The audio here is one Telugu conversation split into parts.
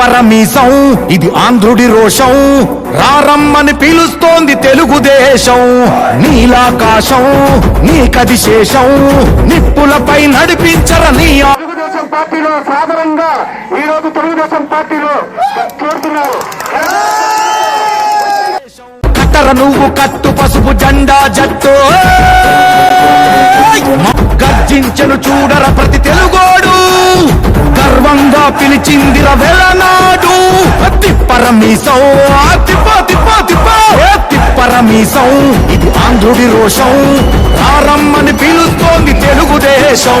పరమీశం ఇది ఆంధ్రుడి రోషం. రారమ్మని పిలుస్తోంది తెలుగుదేశం. నీలాకాశం నీకది శేషం నిప్పులపై నడిపించర నీ తెలుగుదేశం పార్టీలో సాధారణంగా ఈ రోజు తెలుగుదేశం పార్టీలో చూస్తున్నారు కట్టర నువ్వు కట్టు పసుపు జెండా జట్టు. గర్జించను చూడర ప్రతి తెలుగోడు. గర్వంగా పిలిచిందిర వెలనాడు తిప్పరమీసం తిప్ప తిప్ప తిప్ప. ఏ తిప్పరమీసం ఇది ఆంధ్రుడి రోషం. రారమ్మని పిలుస్తోంది తెలుగుదేశం.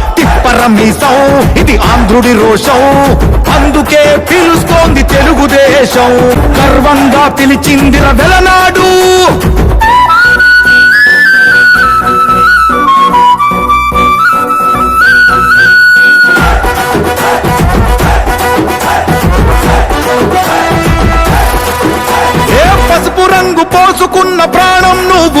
తిప్పరమీసం ఇది ఆంధ్రుడి రోషం. అందుకే పిలుస్తోంది తెలుగుదేశం. గర్వంగా పిలిచిందిర వెలనాడు. ఏ పసుపు రంగు పోసుకున్న ప్రాణం నువ్వు?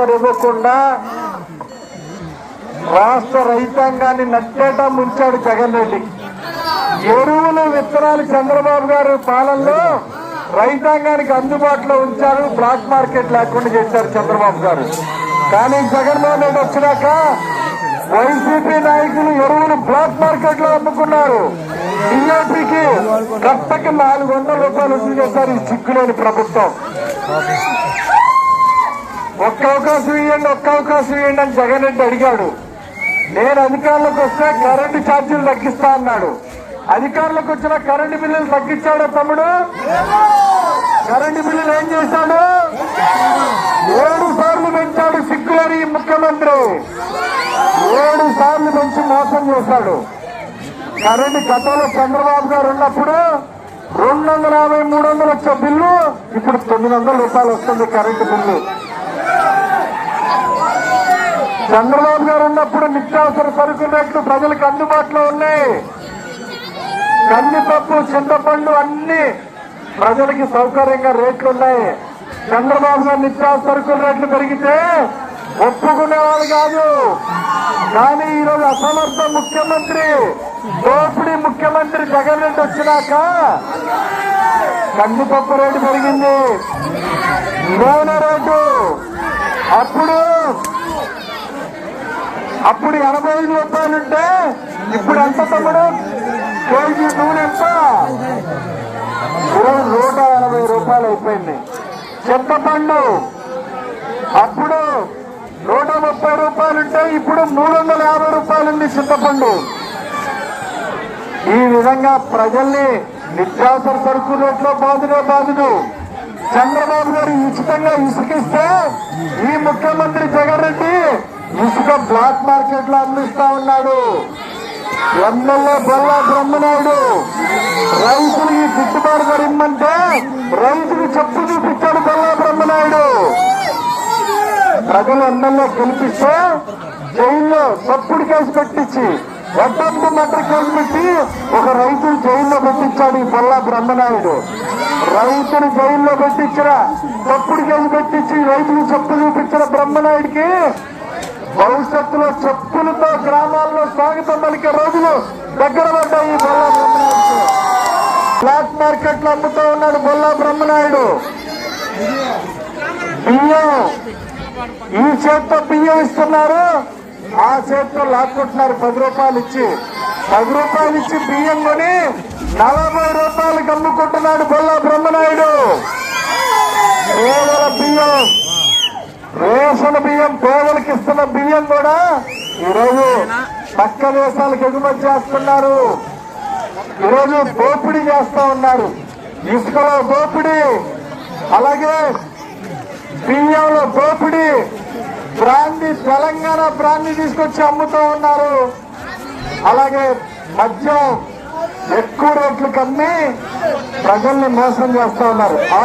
ఆర్డర్ ఇవ్వకుండా రాష్ట్ర రైతాంగాన్ని నట్టేట ముంచాడు జగన్ రెడ్డి. ఎరువులు విత్తనాలు చంద్రబాబు గారు పాలనలో రైతాంగానికి అందుబాటులో ఉంచారు. బ్లాక్ మార్కెట్ లేకుండా చేశారు చంద్రబాబు గారు. కానీ జగన్మోహన్ రెడ్డి వచ్చినాక వైసీపీ నాయకులు ఎరువులు బ్లాక్ మార్కెట్లో అమ్ముకున్నారు. డిఏపికి కట్టకి నాలుగు వందల రూపాయలు వసూలు చేశారు ఈ సిగ్గులేని ప్రభుత్వం. ఒక్క అవకాశం ఇవ్వండి ఒక్క అవకాశం ఇవ్వండి అని జగన్ రెడ్డి అడిగాడు. నేను అధికారంలోకి వస్తే కరెంటు ఛార్జీలు తగ్గిస్తా అన్నాడు. అధికారంలోకి వచ్చిన కరెంటు బిల్లులు తగ్గించాడు తమ్ముడు? కరెంటు బిల్లులు ఏం చేశాడు? ఏడు సార్లు పెంచాడు సిగ్గులని ముఖ్యమంత్రి. ఏడు సార్లు పెంచి మోసం చేశాడు. కరెంటు గతంలో చంద్రబాబు గారు ఉన్నప్పుడు రెండు వందల యాభై మూడు వందలు వచ్చే బిల్లు ఇప్పుడు తొమ్మిది వందల రూపాయలు వస్తుంది కరెంటు బిల్లు. చంద్రబాబు గారు ఉన్నప్పుడు నిత్యావసర సరుకుల రేట్లు ప్రజలకు అందుబాటులో ఉన్నాయి. కందిపప్పు చింతపండు అన్ని ప్రజలకి సౌకర్యంగా రేట్లు ఉన్నాయి. చంద్రబాబు గారు నిత్యావసర సరుకుల రేట్లు పెరిగితే ఒప్పుకునేవాళ్ళు కాదు. కానీ ఈరోజు అసమర్థ ముఖ్యమంత్రి దోపిడీ ముఖ్యమంత్రి జగన్ రెడ్డి వచ్చినాక కందిపప్పు రేటు పెరిగింది. నూనె రేటు అప్పుడు అప్పుడు ఎనభై ఐదు రూపాయలుంటే ఇప్పుడు ఎంత తమ్ముడు? కేజీ నూనె ఎంత? ఈరోజు నూట ఎనభై రూపాయలు అయిపోయింది. చింతపండు అప్పుడు నూట ముప్పై రూపాయలుంటే ఇప్పుడు మూడు వందల యాభై రూపాయలుంది చింతపండు ఈ విధంగా ప్రజల్ని నిత్యావసర సరుకు రేట్లో బాధుడే బాధుడు చంద్రబాబు గారు ఉచితంగా ఇసుకిస్తే ఈ ముఖ్యమంత్రి జగన్ రెడ్డి ఇసుక బ్లాక్ మార్కెట్లో అందిస్తా ఉన్నాడు. ఎమ్మెల్యే బొల్లా బ్రహ్మనాయుడు. రైతులకి గిట్టుబాటు ధర ఇమ్మంటే రైతుకి చెప్పు చూపించాడు బొల్లా బ్రహ్మనాయుడు. ప్రజలు ఎమ్మెల్యే గెలిపిస్తే జైల్లో తప్పుడు కేసు పెట్టించి వడ్డంపు మటర్ కేసు పెట్టి ఒక రైతును జైల్లో పెట్టించాడు ఈ బొల్లా బ్రహ్మనాయుడు. రైతును జైల్లో పెట్టించిన తప్పుడు కేసు పెట్టించి రైతులు చెప్పు చూపించిన బ్రహ్మనాయుడికి భవిష్యత్తులో చెప్పులతో గ్రామాల్లో స్వాగతం పలికే రోజులు దగ్గర పడ్డాయి బొల్లా బ్రహ్మనాయుడు. బ్లాక్ మార్కెట్లో అమ్ముతూ ఉన్నాడు బొల్లా బ్రహ్మనాయుడు. బియ్యం. ఈ చేత్తో బియ్యం ఇస్తున్నారు. ఆ చేత్తో లాక్కుంటున్నారు పది రూపాయలు ఇచ్చి. పది రూపాయలు ఇచ్చి బియ్యం కొని నలభై రూపాయలకు అమ్ముకుంటున్నాడు బొల్లా బ్రహ్మనాయుడు. పేదల బియ్యం. రేషన్ బియ్యం పేదలకు ఇస్తున్న బియ్యం కూడా ఈరోజు పక్క దేశాలకు ఎగుమతి చేస్తున్నారు. ఈరోజు దోపిడీ చేస్తా ఉన్నారు. ఇసుకలో దోపిడీ అలాగే బియ్యంలో దోపిడీ బ్రాంది తెలంగాణ బ్రాంది తీసుకొచ్చి అమ్ముతూ ఉన్నారు. అలాగే మద్యం ఎక్కువ రేట్లు కమ్మి ప్రజల్ని మోసం చేస్తా ఉన్నారు.